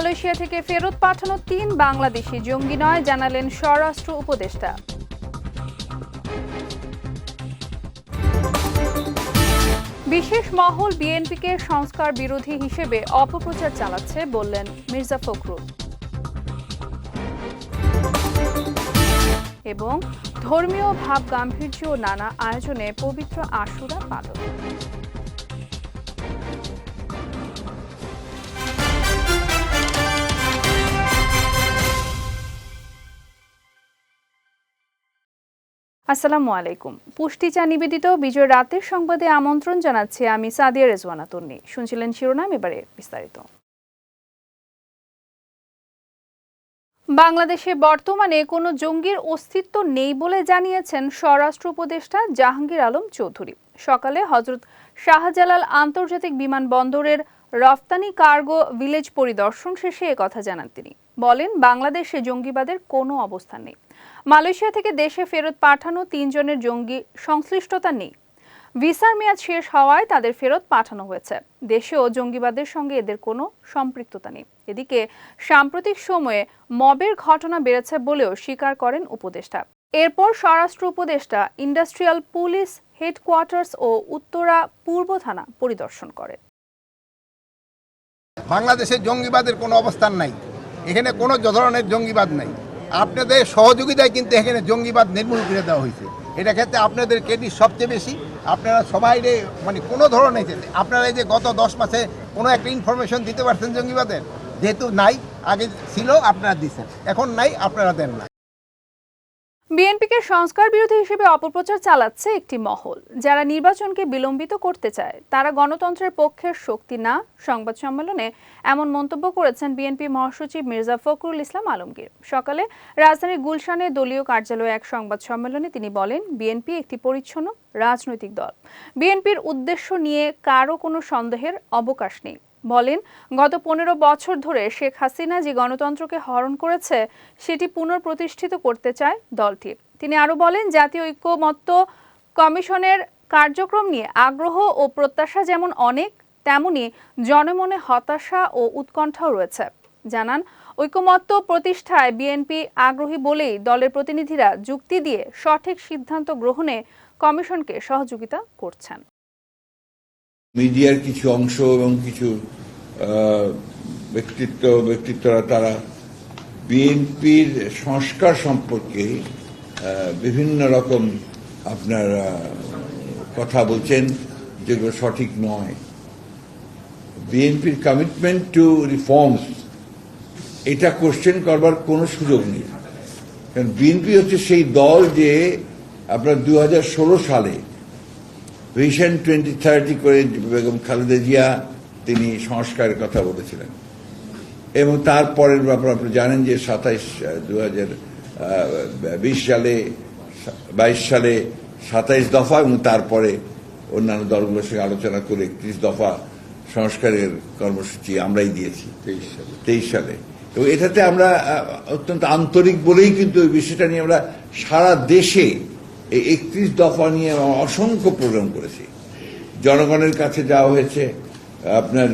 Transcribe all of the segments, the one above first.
Malaysia থেকে ফেরত পাঠানো তিন বাংলাদেশি জঙ্গি নয়, জানালেন স্বরাষ্ট্র উপদেষ্টা। বিশেষ মহল বিএনপিকে সংস্কার বিরোধী হিসেবে অপপ্রচার চালাচ্ছে, বললেন মির্জা ফখরুল। এবং ধর্মীয় ভাব গাম্ভীর্য নানা আয়োজনে পবিত্র আশুরা পালন। আসসালামু আলাইকুম। পুষ্টি চা নিবেদিত বিজয় রাতের সংবাদে আমন্ত্রণ জানাচ্ছি আমি সাদিয়া রেজওয়ানা তন্নি। শুনছিলেন শিরোনাম, এবারে বিস্তারিত। বাংলাদেশে বর্তমানে কোনো জঙ্গির অস্তিত্ব নেই বলে জানিয়েছেন স্বরাষ্ট্র উপদেষ্টা জাহাঙ্গীর আলম চৌধুরী। সকালে হজরত শাহজালাল আন্তর্জাতিক বিমানবন্দরের রফতানি কার্গো ভিলেজ পরিদর্শন শেষে কথা জানান তিনি। বলেন, বাংলাদেশে জঙ্গিবাদের কোনো অবস্থান নেই। মালয়েশিয়া থেকে দেশে ফেরত পাঠানো তিনজনের জঙ্গি সংশ্লিষ্টতা নেই। ভিসার মেয়াদ শেষ হওয়ায় তাদের ফেরত পাঠানো হয়েছে। দেশেও জঙ্গিবাদের সঙ্গে এদের কোনো সম্পৃক্ততা নেই। এদিকে, সাম্প্রতিক সময়ে মবের ঘটনা বেড়েছে বলেও স্বীকার করেন উপদেষ্টা। এরপর স্বরাষ্ট্র উপদেষ্টা, ইন্ডাস্ট্রিয়াল পুলিশ হেডকোয়ার্টার্স ও উত্তরা পূর্ব থানা পরিদর্শন করে। বাংলাদেশে জঙ্গিবাদের কোনো অবস্থান নাই। এখানে কোনো ধরনের জঙ্গিবাদ নাই। আপনাদের সহযোগিতায় কিন্তু এখানে জঙ্গিবাদ নির্মূল করে দেওয়া হয়েছে। এটা ক্ষেত্রে আপনাদের ক্রেডিট সবচেয়ে বেশি। আপনারা সবাই মানে কোনো ধরনের আপনারা এই যে গত দশ মাসে কোনো একটা ইনফরমেশন দিতে পারছেন জঙ্গিবাদের? যেহেতু নাই, আগে ছিল, আপনারা দিচ্ছেন এখন নাই, আপনারা দেন না। বিএনপিকে সংস্কার বিরোধী হিসেবে অপপ্রচার চালাচ্ছে একটি মহল। যারা নির্বাচনকে বিলম্বিত করতে চায়, তারা গণতন্ত্রের পক্ষের শক্তি না। সংবাদ সম্মেলনে এমন মন্তব্য করেছেন বিএনপি মহাসচিব মির্জা ফখরুল ইসলাম আলমগীর। সকালে রাজধানীর গুলশানে দলীয় কার্যালয়ে এক সংবাদ সম্মেলনে তিনি বলেন, বিএনপি একটি পরিচ্ছন্ন রাজনৈতিক দল। বিএনপির উদ্দেশ্য নিয়ে কারও কোনো সন্দেহের অবকাশ নেই। বলেন, গত পনেরো বছর ধরে শেখ হাসিনা যে গণতন্ত্রকে হরণ করেছে, সেটি পুনঃপ্রতিষ্ঠিত করতে চায় দলটি। তিনি আরও বলেন, জাতীয় ঐক্যমত্য কমিশনের কার্যক্রম নিয়ে আগ্রহ ও প্রত্যাশা যেমন অনেক, তেমনি জনমনে হতাশা ও উৎকণ্ঠাও রয়েছে। জানান ঐকমত্য প্রতিষ্ঠায় বিএনপি আগ্রহী বলেই দলের প্রতিনিধিরা যুক্তি দিয়ে সঠিক সিদ্ধান্ত গ্রহণে কমিশনকে সহযোগিতা করছেন। মিডিয়ার কিছু অংশ এবং কিছু ব্যক্তিত্ব, ব্যক্তিত্বরা তারা বিএনপির সংস্কার সম্পর্কে বিভিন্ন রকম আপনার কথা বলছেন যেগুলো সঠিক নয়। বিএনপির কমিটমেন্ট টু রিফর্মস এটা কোশ্চেন করবার কোনো সুযোগ নেই। কারণ বিএনপি হচ্ছে সেই দল যে আপনার দু হাজার ষোলো সালে ভিশন টোয়েন্টি থার্টি করে বেগম খালেদা জিয়া তিনি সংস্কারের কথা বলেছিলেন। এবং তারপরের ব্যাপার আপনি জানেন যে সাতাইশ দু হাজার বিশ সালে বাইশ সালে সাতাইশ দফা এবং তারপরে অন্যান্য দলগুলোর সঙ্গে আলোচনা করে একত্রিশ দফা সংস্কারের কর্মসূচি আমরাই দিয়েছি। তেইশ সালে। তেইশ সালে। এবং এটাতে আমরা অত্যন্ত আন্তরিক বলেই কিন্তু ওই বিষয়টা নিয়ে আমরা সারা দেশে এই একত্রিশ দফা নিয়ে অসংখ্য প্রোগ্রাম করেছি। জনগণের কাছে যাওয়া হয়েছে, আপনার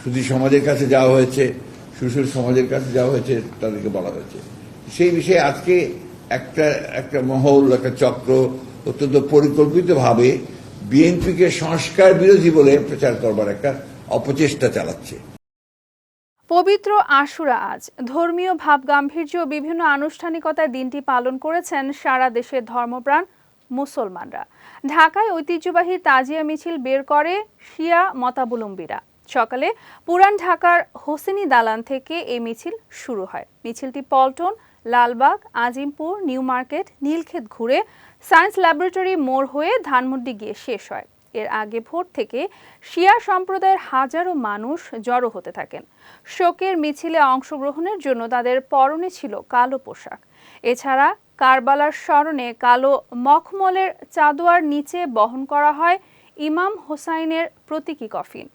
সুধী সমাজের কাছে যাওয়া হয়েছে, সুশীল সমাজের কাছে যাওয়া হয়েছে, তাদেরকে বলা হয়েছে। সেই বিষয়ে আজকে একটা একটা মহল, একটা চক্র অত্যন্ত পরিকল্পিতভাবে বিএনপিকে সংস্কার বিরোধী বলে প্রচার করবার একটা অপচেষ্টা চালাচ্ছে। পবিত্র আশুরা আজ। ধর্মীয় ভাব গাম্ভীর্য বিভিন্ন আনুষ্ঠানিকতায় দিনটি পালন করেছেন সারা দেশের ধর্মপ্রাণ মুসলমানরা। ঢাকায় ঐতিহ্যবাহী তাজিয়া মিছিল বের করে শিয়া মতাবলম্বীরা। সকালে পুরান ঢাকার হোসেনি দালান থেকে এই মিছিল শুরু হয়। মিছিলটি পল্টন, লালবাগ, আজিমপুর, নিউ মার্কেট, নীলক্ষেত ঘুরে সায়েন্স ল্যাবরেটরি মোড় হয়ে ধানমন্ডি গিয়ে শেষ হয়। এর আগে ভোর থেকে শিয়া সম্প্রদায়ের হাজারো মানুষ জড়ো হতে থাকেন। শোকের মিছিলে অংশগ্রহণের জন্য তাদের পরনে ছিল কালো পোশাক। এছাড়া কারবালার স্মরণে কালো মখমলের চাদোয়ার নিচে বহন করা হয় ইমাম হোসাইনের প্রতীকী কফিন।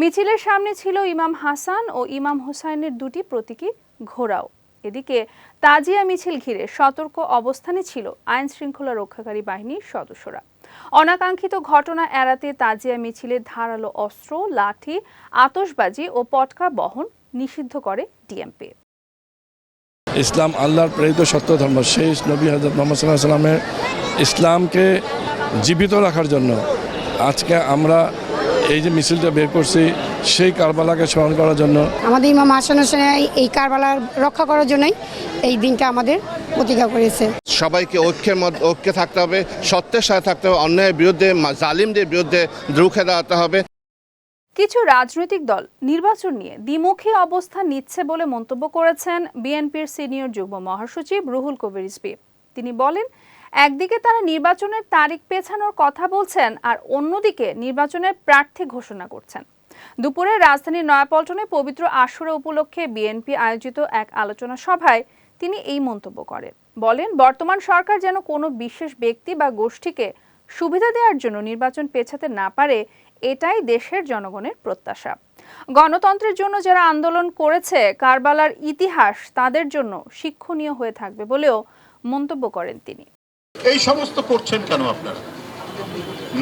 মিছিলের সামনে ছিল ইমাম হাসান ও ইমাম হোসাইনের দুটি প্রতীকী ঘোড়াও। এদিকে তাজিয়া মিছিল ঘিরে সতর্ক অবস্থানে ছিল আইন শৃঙ্খলা রক্ষাকারী বাহিনীর সদস্যরা। অনাকাঙ্ক্ষিত ঘটনা এড়াতে তাজিয়া মিছিলে ধারালো অস্ত্র, লাঠি, আতশবাজি ও পটকা বহন নিষিদ্ধ করে ডিএমপি। ইসলাম আল্লাহর প্রেরিত সত্য ধর্ম সেই নবী হজরত মোহাম্মদ সাল্লাহ সাল্লামের ইসলামকে জীবিত রাখার জন্য আজকে আমরা এই যে মিছিলটা বের করছি সেই কারবালাকে স্মরণ করার জন্য আমাদের ইমাম হাসান হোসেন এই কারবালার রক্ষা করার জন্যই এই দিনটা আমাদের প্রতিজ্ঞা করেছে। সবাইকে ঐক্যের মধ্যে ঐক্যে থাকতে হবে সত্যের সাথে থাকতে হবে অন্যায়ের বিরুদ্ধে জালিমদের বিরুদ্ধে রুখে দাঁড়াতে হবে। কিছু রাজনৈতিক দল নির্বাচন নিয়ে দ্বিমুখী অবস্থান নিচ্ছে বলে মন্তব্য করেছেন বিএনপির সিনিয়র যুগ্ম মহাসচিব রুহুল কবির রিজভী তিনি বলেন, একদিকে তারা নির্বাচনের তারিখ পেছানোর কথা বলছেন আর অন্যদিকে নির্বাচনের প্রার্থী ঘোষণা করছেন। দুপুরে রাজধানীর নয়াপল্টনে পবিত্র আশুরা উপলক্ষে বিএনপি আয়োজিত এক আলোচনা সভায় তিনি এই মন্তব্য করেন। বলেন, বর্তমান সরকার যেন কোনো বিশেষ ব্যক্তি বা গোষ্ঠীকে সুবিধা দেওয়ার জন্য নির্বাচন পেছাতে না পারে এটাই দেশের জনগণের প্রত্যাশা। গণতন্ত্রের জন্য যারা আন্দোলন করেছে, কারবালার ইতিহাস তাদের জন্য শিক্ষণীয় হয়ে থাকবে বলেও মন্তব্য করেন তিনি। এই সমস্ত করছেন কেন আপনারা?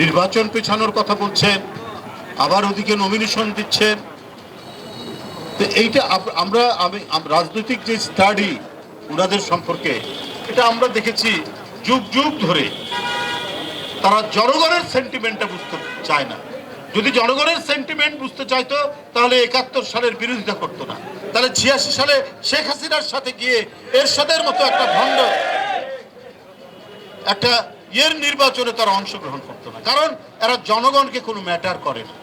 নির্বাচন পেছানোর কথা বলছেন, আবার ওদিকে নমিনেশন দিচ্ছেন। তো এইটা আমরা, আমি রাজনৈতিক যে স্টাডি ওনাদের সম্পর্কে, এটা আমরা দেখেছি যুগ যুগ ধরে। তারা জনগণের সেন্টিমেন্টটা বুঝতে চায় না। যদি জনগণের সেন্টিমেন্ট বুঝতে চাইতো, তাহলে একাত্তর সালের বিরোধিতা করতো না। তাহলে ছিয়াশি সালে শেখ হাসিনার সাথে গিয়ে এরশাদের মতো একটা ভণ্ড, একটা ইয়ের নির্বাচনে তারা অংশগ্রহণ করতো না। কারণ এরা জনগণকে কোনো ম্যাটার করে না।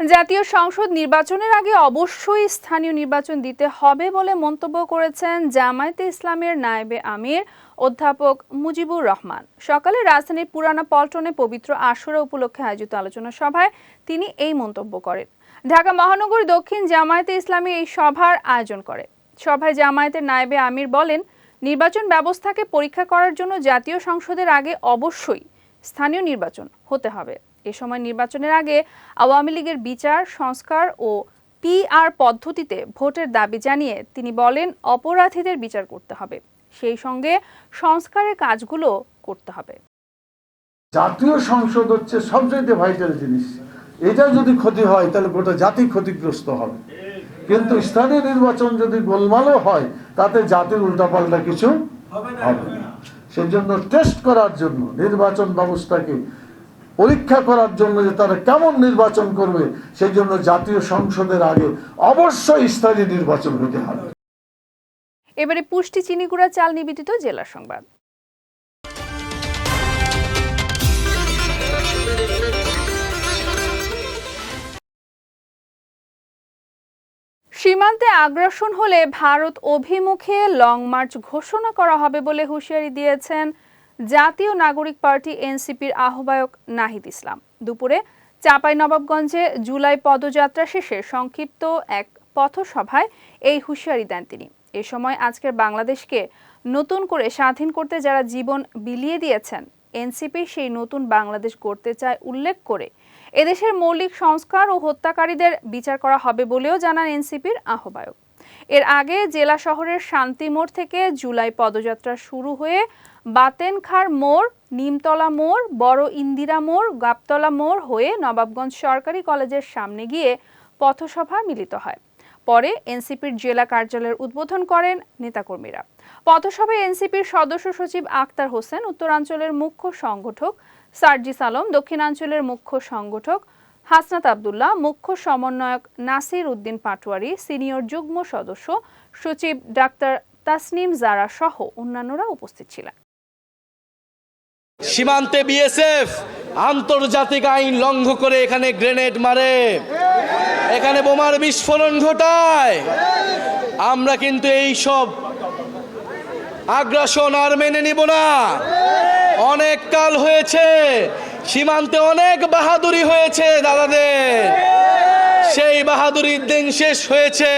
জাতীয় সংসদ নির্বাচনের আগে অবশ্যই স্থানীয় নির্বাচন দিতে হবে বলে মন্তব্য করেছেন জামায়াতে ইসলামের নায়েবে আমির। অধ্যাপক মুজিবুর রহমান। সকালে রাজধানীর পুরানা পল্টনে পবিত্র আশুরা উপলক্ষে আয়োজিত আলোচনা সভায় তিনি এই মন্তব্য করেন। ঢাকা মহানগর দক্ষিণ জামায়াতে ইসলামী এই সভার আয়োজন করে। সভায় জামায়াতের নায়েবে আমির বলেন, নির্বাচন ব্যবস্থাকে পরীক্ষা করার জন্য জাতীয় সংসদের আগে অবশ্যই স্থানীয় নির্বাচন হতে হবে। এ সময় নির্বাচনের আগে আওয়ামী লীগের বিচার, সংস্কার ও পিআর পদ্ধতিতে ভোটের দাবি জানিয়ে তিনি বলেন, অপরাধীদের বিচার করতে হবে। সেই সঙ্গে সংস্কারের কাজগুলো করতে হবে। জাতীয় সংসদ হচ্ছে সবচেয়ে ভাইটাল জিনিস। এটা যদি ক্ষতি হয় তাহলে গোটা জাতি ক্ষতিগ্রস্ত হবে। কিন্তু স্থানীয় নির্বাচন যদি গোলমালও হয় তাতে জাতির উল্টাপাল্টা কিছু হবে সেই জন্য টেস্ট করার জন্য নির্বাচন ব্যবস্থাকে পরীক্ষা করার জন্য যে তারা কেমন নির্বাচন করবে সেই জন্য জাতীয় সংসদের আগে অবশ্যই স্থানীয় নির্বাচন হতে হবে। এবারে পুষ্টি চিনিগুড়া চাল নিবেদিত জেলা সংবাদ। সীমান্তে আগ্রাসন হলে ভারত অভিমুখে লং মার্চ ঘোষণা করা হবে বলে হুঁশিয়ারি দিয়েছেন জাতীয় নাগরিক পার্টি এনসিপির আহ্বায়ক নাহিদ ইসলাম। দুপুরে চাঁপাইনবাবগঞ্জে জুলাই পদযাত্রা শেষে সংক্ষিপ্ত এক পথসভায় এই হুঁশিয়ারি দেন তিনি। এ সময় আজকের বাংলাদেশকে নতুন করে স্বাধীন করতে যারা জীবন বিলিয়ে দিয়েছেন, এনসিপি সেই নতুন বাংলাদেশ গড়তে চায় উল্লেখ করে। এদেশের মৌলিক সংস্কার ও হত্যাকারীদের বিচার করা হবে বলেও জানান এনসিপির আহ্বায়ক। এর আগে জেলা শহরের শান্তি মোড় থেকে জুলাই পদযাত্রা শুরু হয়ে বাতেনখার মোড়, নিমতলা মোড়, বড় ইন্দিরা মোড়, গাবতলা মোড় হয়ে নবাবগঞ্জ সরকারি কলেজের সামনে গিয়ে পথসভা মিলিত হয়। পরে এনসিপির জেলা কার্যালয়ের উদ্বোধন করেন নেতাকর্মীরা। পথসভায় এনসিপির সদস্য সচিব আক্তার হোসেন, উত্তরাঞ্চলের মুখ্য সংগঠক সার্জিস আলম, দক্ষিণাঞ্চলের মুখ্য সংগঠক হাসনাত আবদুল্লাহ, মুখ্য সমন্বয়ক নাসির উদ্দিন পাটোয়ারি, সিনিয়র যুগ্ম সদস্য সচিব ডাক্তার তাসনিম জারা সহ অন্যান্যরা উপস্থিত ছিলেন। সীমান্তে বিএসএফ আন্তর্জাতিক আইন লঙ্ঘ করে এখানে গ্রেনেড মারে। এখানে বোমার বিস্ফোরণ ঘটায়। আমরা কিন্তু এই সব আগ্রাসন আর মেনে নিব না। অনেক কাল হয়েছে, সীমান্তে অনেক বাহাদুরি হয়েছে দাদাদের। সেই বাহাদুরির দিন শেষ হয়েছে।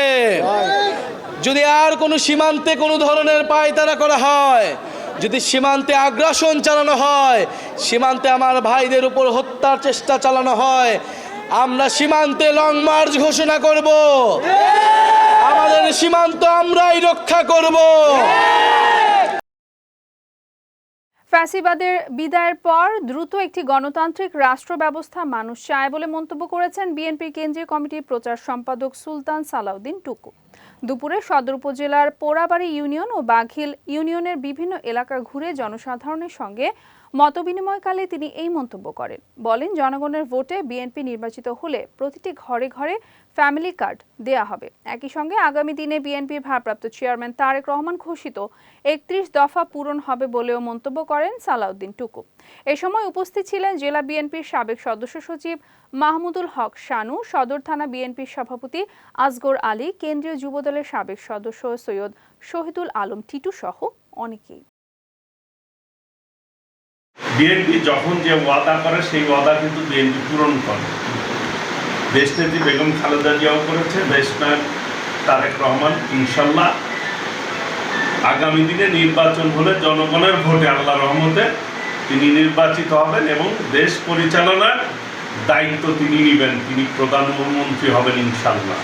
যদি আর কোনো সীমান্তে কোনো ধরনের পায়তারা করা হয়, যদি সীমান্তে আগ্রাসন চালানো হয়, সীমান্তে আমার ভাইদের উপর হত্যার চেষ্টা চালানো হয় আমরা সীমান্তে লং মার্চ ঘোষণা করব। আমাদের সীমান্ত আমরাই রক্ষা করব। ফ্যাসিবাদের বিদায়ের পর দ্রুত একটি গণতান্ত্রিক রাষ্ট্র ব্যবস্থা মানুষ চায় বলে মন্তব্য করেছেন বিএনপির কেন্দ্রীয় কমিটির প্রচার সম্পাদক সুলতান সালাউদ্দিন টুকু। দুপুরে সদর উপজেলার পোড়াবাড়ি ইউনিয়ন ও বাঘিল ইউনিয়নের বিভিন্ন এলাকা ঘুরে জনসাধারণের সঙ্গে মতবিনিময়কালে তিনি এই মন্তব্য করেন। বলেন, জনগণের ভোটে বিএনপি নির্বাচিত হলে প্রতিটি ঘরে ঘরে ফ্যামিলি কার্ড দেয়া হবে। একই সঙ্গে আগামী দিনে বিএনপির ভারপ্রাপ্ত চেয়ারম্যান তারেক রহমান ঘোষিত একত্রিশ দফা পূরণ হবে বলেও মন্তব্য করেন সালাউদ্দিন টুকু। এ সময় উপস্থিত ছিলেন জেলা বিএনপির সাবেক সদস্য সচিব মাহমুদুল হক শানু, সদর থানা বিএনপির সভাপতি আসগর আলী, কেন্দ্রীয় যুবদলের সাবেক সদস্য সৈয়দ শহীদুল আলম টিটু সহ অনেকেই। বিএনপি যখন যে ওয়াদা করে, সেই ওয়াদা কিন্তু বিএনপি পূরণ করে। দেশনেত্রী বেগম খালেদা জিয়াও করেছে। দেশনায়ক তারেক রহমান, ইনশাল্লাহ আগামী দিনে নির্বাচন হলে জনগণের ভোটে আল্লাহ রহমতে তিনি নির্বাচিত হবেন এবং দেশ পরিচালনার দায়িত্ব তিনি নেবেন। তিনি প্রধানমন্ত্রী হবেন ইনশাল্লাহ।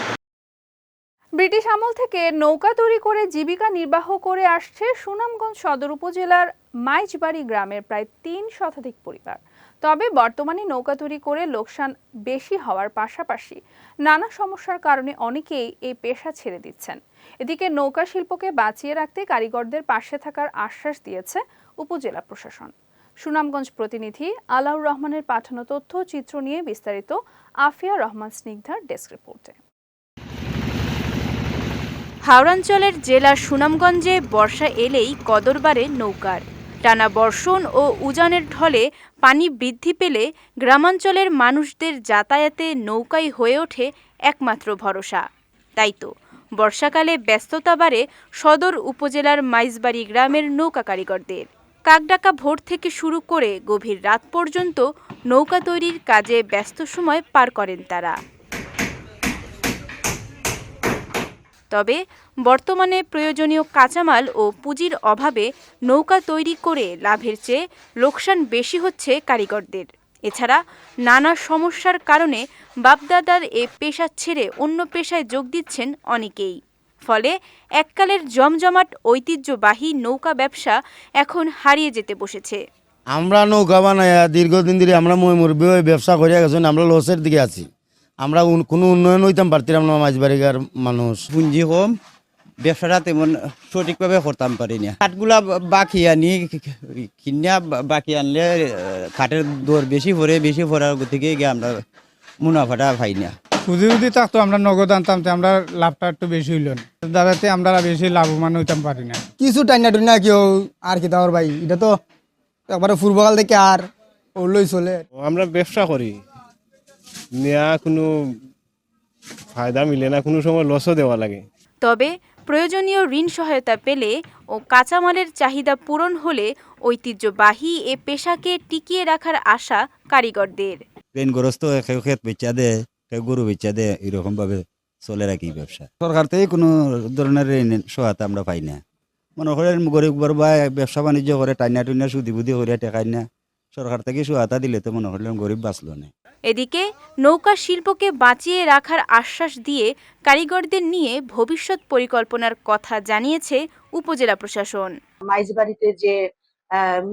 ব্রিটিশ আমল থেকে নৌকা তৈরি করে জীবিকা নির্বাহ করে আসছে সুনামগঞ্জ সদর উপজেলার মাইজবাড়ি গ্রামের প্রায় তিন শতাধিক পরিবার। তবে বর্তমানে নৌকা তৈরি করে লোকসান বেশি হওয়ার পাশাপাশি নানা সমস্যার কারণে অনেকেই এই পেশা ছেড়ে দিচ্ছেন। এদিকে নৌকা শিল্পকে বাঁচিয়ে রাখতে কারিগরদের পাশে থাকার আশ্বাস দিয়েছে উপজেলা প্রশাসন। সুনামগঞ্জ প্রতিনিধি আলাউর রহমানের পাঠানো তথ্য চিত্র নিয়ে বিস্তারিত আফিয়া রহমান স্নিগ্ধার ডেস্ক রিপোর্টে। হাওড়াঞ্চলের জেলার সুনামগঞ্জে বর্ষা এলেই কদরবারে নৌকার। টানা বর্ষণ ও উজানের ঢলে পানি বৃদ্ধি পেলে গ্রামাঞ্চলের মানুষদের যাতায়াতে নৌকাই হয়ে ওঠে একমাত্র ভরসা। তাই তো, বর্ষাকালে ব্যস্ততা বাড়ে সদর উপজেলার মাইজবাড়ি গ্রামের নৌকা কারিগরদের। কাকডাকা ভোর থেকে শুরু করে গভীর রাত পর্যন্ত নৌকা তৈরির কাজে ব্যস্ত সময় পার করেন তারা। তবে বর্তমানে প্রয়োজনীয় কাঁচামাল ও পুঁজির অভাবে নৌকা তৈরি করে লাভের চেয়ে লোকসান বেশি হচ্ছে কারিগরদের। এছাড়া নানা সমস্যার কারণে বাপদাদার এ পেশা ছেড়ে অন্য পেশায় যোগ দিচ্ছেন অনেকেই। ফলে এককালের জমজমাট ঐতিহ্যবাহী নৌকা ব্যবসা এখন হারিয়ে যেতে বসেছে। আমরা নৌকা বানাইয়া দীর্ঘদিন ধরে আমরা মই মুরব্বী ব্যবসা করিয়া গেছেন, আমরা লসের দিকে আছি। আমরা কোনো উন্নয়ন হইতাম পারতাম না মাঝবাড়িকার মানুষ। পুঁজি কম ব্যবসাটা তেমন সঠিকভাবে করতাম পারি না কাঠগুলা বাকি আনি কিনা বাকি আনলে কাঠের দর বেশি পড়ে বেশি পড়ার থেকে গিয়ে আমরা মুনাফাটা পাই না পুঁজি যদি থাকতো আমরা নগদ আনতাম তো আমরা লাভটা একটু বেশি হইল না। দাদাতে আমরা বেশি লাভবান হইতাম পারি না। কিছু টাইনা টুইনা কেউ আর কি তাওয়ার ভাই এটা তো একবারে পূর্বকাল থেকে আর ওলই চলে। আমরা ব্যবসা করি। নেয়া কোনো ফায়দা মিলে না কোনো সময় লসও দেওয়া লাগে। তবে প্রয়োজনীয় ঋণ সহায়তা পেলে ও কাঁচামালের চাহিদা পূরণ হলে ঐতিহ্যবাহী এ পেশাকে টিকিয়ে রাখার আশা কারিগরদের। ঋণগ্রস্ত কেউ ক্ষেত বেচা দেয় কেউ গরু বেচা দেয় এরকম ভাবে চলে রাখি ব্যবসা। সরকার থেকে কোনো ধরনের ঋণ সহায়তা আমরা পাই না। মনে করেন গরিব গরবা ব্যবসা বাণিজ্য করে টাইনা টুইনা সুদি বুদ্ধি করে টেকাই না সরকার থেকে সহায়তা দিলে তো মনে করলেন গরিব বাঁচলো না। এদিকে নৌকা শিল্পকে বাঁচিয়ে রাখার আশ্বাস দিয়ে কারিগরদের নিয়ে ভবিষ্যৎ পরিকল্পনার কথা জানিয়েছে উপজেলা প্রশাসন। মাইজবাড়িতে যে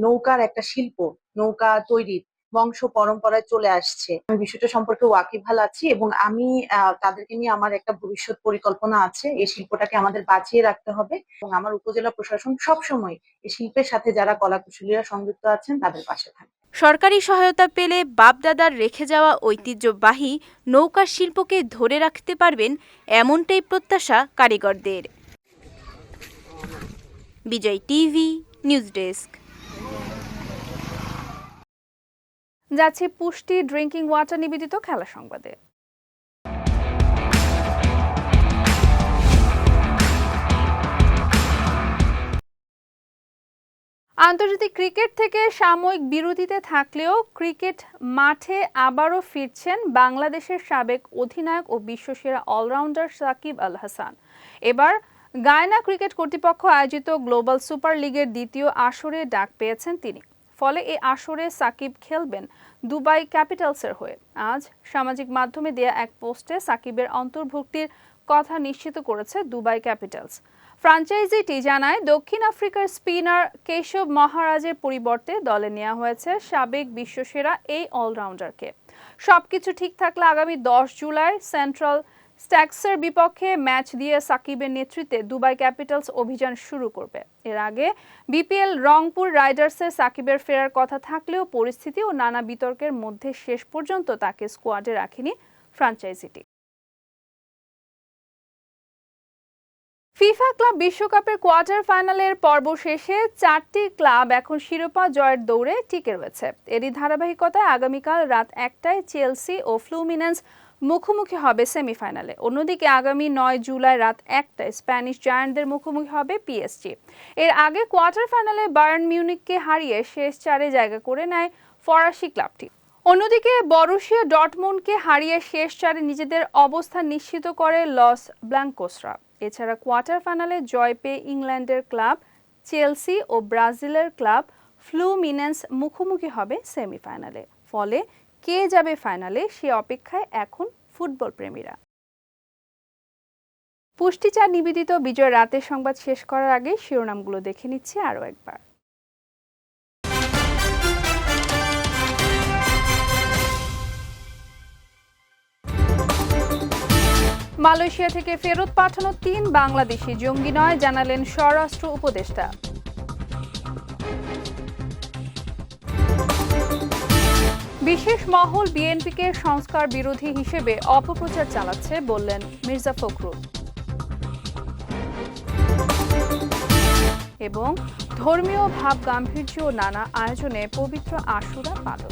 নৌকার একটা শিল্প, নৌকা তৈরির বংশ পরম্পরায় চলে আসছে। আমি বিষয়টা সম্পর্কে ওয়াকিবহাল আছি এবং আমি তাদেরকে নিয়ে আমার একটা ভবিষ্যৎ পরিকল্পনা আছে। এই শিল্পটাকে আমাদের বাঁচিয়ে রাখতে হবে এবং আমার উপজেলা প্রশাসন সবসময় এই শিল্পের সাথে যারা কলাকুশলীরা সংযুক্ত আছেন, তাদের পাশে থাকবে সরকারি সহায়তা পেলে বাপদাদার রেখে যাওয়া ঐতিহ্যবাহী নৌকা শিল্পকে ধরে রাখতে পারবেন এমনটাই প্রত্যাশা কারিগরদের। Bijoy TV, news desk. যাচ্ছে পুষ্টি ড্রিঙ্কিং ওয়াটার নিবেদিত খেলা সংবাদে। আন্তর্জাতিক ক্রিকেট থেকে সাময়িক বিরতিতে থাকলেও ক্রিকেট মাঠে আবারও ফিরছেন বাংলাদেশের সাবেক অধিনায়ক ও বিশ্বসেরা অলরাউন্ডার সাকিব আল হাসান। এবার গায়না ক্রিকেট কর্তৃপক্ষ আয়োজিত গ্লোবাল সুপার লিগের দ্বিতীয় আসরে ডাক পেয়েছেন তিনি। ফলে এই আসরে সাকিব খেলবেন দুবাই ক্যাপিটালসের হয়ে। আজ সামাজিক মাধ্যমে দেয়া এক পোস্টে সাকিবের অন্তর্ভুক্তির কথা নিশ্চিত করেছে দুবাই ক্যাপিটালস। ফ্রাঞ্চাইজিটি জানায়, দক্ষিণ আফ্রিকার স্পিনার কেশব মহারাজের পরিবর্তে দলে নেওয়া হয়েছে সাবেক বিশ্বসেরা এই অলরাউন্ডারকে। সবকিছু ঠিক থাকলে আগামী দশ জুলাই সেন্ট্রাল স্ট্যাক্সের বিপক্ষে ম্যাচ দিয়ে সাকিবের নেতৃত্বে দুবাই ক্যাপিটালস অভিযান শুরু করবে। এর আগে বিপিএল রংপুর রাইডার্সের সাকিবের ফেরার কথা থাকলেও পরিস্থিতি ও নানা বিতর্কের মধ্যে শেষ পর্যন্ত তাকে স্কোয়াডে রাখেনি ফ্রাঞ্চাইজিটি ফিফা ক্লাব বিশ্বকাপের কোয়ার্টার ফাইনালের পর্ব শেষে চারটি ক্লাব এখন শিরোপা জয়ের দৌড়ে টিকে রয়েছে। এরই ধারাবাহিকতায় আগামীকাল রাত একটায় চেলসি ও ফ্লুমিনেন্স মুখোমুখি হবে সেমিফাইনালে। অন্যদিকে আগামী নয় জুলাই রাত একটায় স্প্যানিশ জায়ান্টদের মুখোমুখি হবে পিএসজি এর আগে কোয়ার্টার ফাইনালে বায়ার্ন মিউনিককে হারিয়ে শেষ চারে জায়গা করে নেয় ফরাসি ক্লাবটি। অন্যদিকে বরুশিয়া ডটমুন্ডকে হারিয়ে শেষ চারে নিজেদের অবস্থান নিশ্চিত করে লস ব্ল্যাঙ্কোসরা। এছাড়া কোয়ার্টার ফাইনালে জয় পেয়ে ইংল্যান্ডের ক্লাব চেলসি ও ব্রাজিলের ক্লাব ফ্লুমিনেন্স মুখোমুখি হবে সেমিফাইনালে। ফলে কে যাবে ফাইনালে সে অপেক্ষায় এখন ফুটবল প্রেমীরা। পুষ্টিচার নিবেদিত বিজয় রাতের সংবাদ শেষ করার আগে শিরোনামগুলো দেখে নিচ্ছি আরও একবার। মালয়েশিয়া থেকে ফেরত পাঠানো তিন বাংলাদেশি জঙ্গি নয়, জানালেন স্বরাষ্ট্র উপদেষ্টা। বিশেষ মহল বিএনপিকে সংস্কার বিরোধী হিসেবে অপপ্রচার চালাচ্ছে বললেন মির্জা ফখরুল। এবং ধর্মীয় ভাব গাম্ভীর্য নানা আয়োজনে পবিত্র আশুরা পালন।